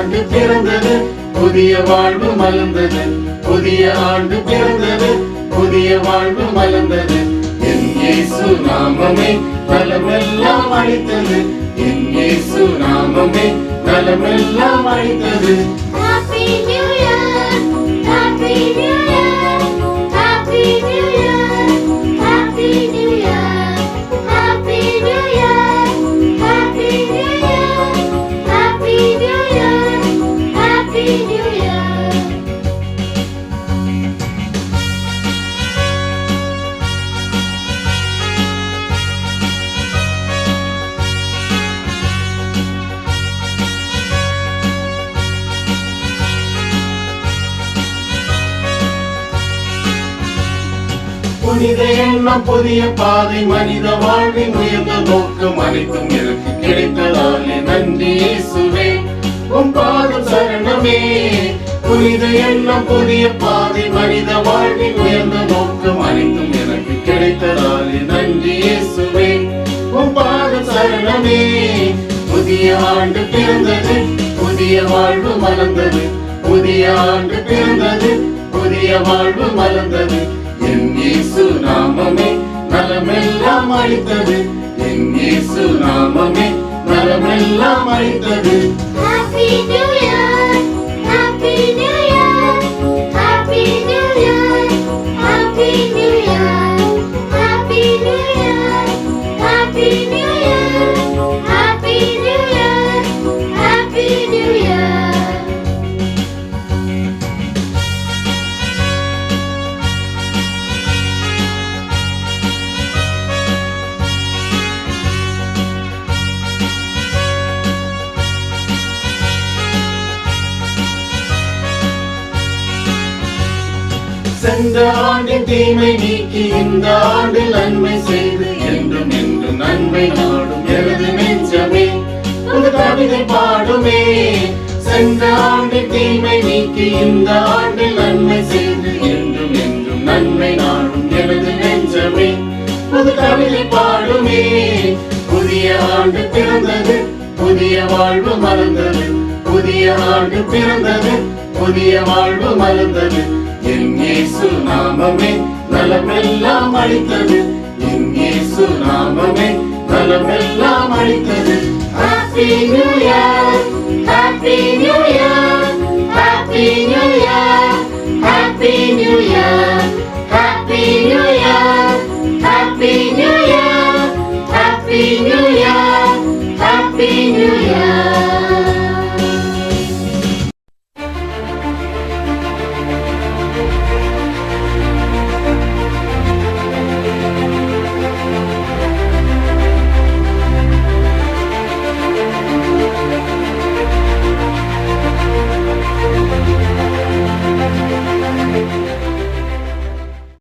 ஆண்டு பிறந்தது புதிய வாழ்வு மலர்ந்தது. புதிய ஆண்டு பிறந்தது புதிய வாழ்வு மலர்ந்தது. என் இயேசு நாமமே நலமெல்லாம் அளித்தது. என் இயேசு நாமமே நலமெல்லாம் அளித்தது. புனித எண்ணம் புதிய பாதை மனித வாழ்வின் உயர்ந்த நோக்கம் அனைத்தும் எனக்கு கிடைத்ததாலே நன்றி இயேசுவே. உன் பாதம் சரணமே. புனித எண்ணம் புதிய பாதை மனித வாழ்வின் உயர்ந்த நோக்கம் அனைத்தும் எனக்கு கிடைத்ததாலே நன்றி இயேசுவே. உன் பாதம் சரணமே. புதிய ஆண்டு பிறந்தது புதிய வாழ்வு மலர்ந்தது. புதிய ஆண்டு பிறந்தது புதிய வாழ்வு மலர்ந்தது. என் இயேசு நாமமே நலமெல்லாம் அளித்தது. என் இயேசு நாமமே நலமெல்லாம் அளித்தது. சென்ற ஆண்டின் தீமை நீக்கி இந்த ஆண்டில் நன்மை செய்து என்றும் என்றும் நன்மை நாடும். எனது நெஞ்சமே புது கவிதை பாடுமே. சென்ற ஆண்டின் தீமை நீக்கி இந்த ஆண்டில் நன்மை செய்து என்றும் என்றும் நன்மை நாடும். எனது நெஞ்சமே புது கவிதை பாடுமே. புதிய ஆண்டு பிறந்தது புதிய வாழ்வு மறந்தது புதிய ஆண்டு பிறந்தது புதிய வாழ்வு மறந்தது அளித்தது. என் இயேசு நாமமே பலமெல்லாம் அளித்தது. Happy new year happy new year happy new year happy new year happy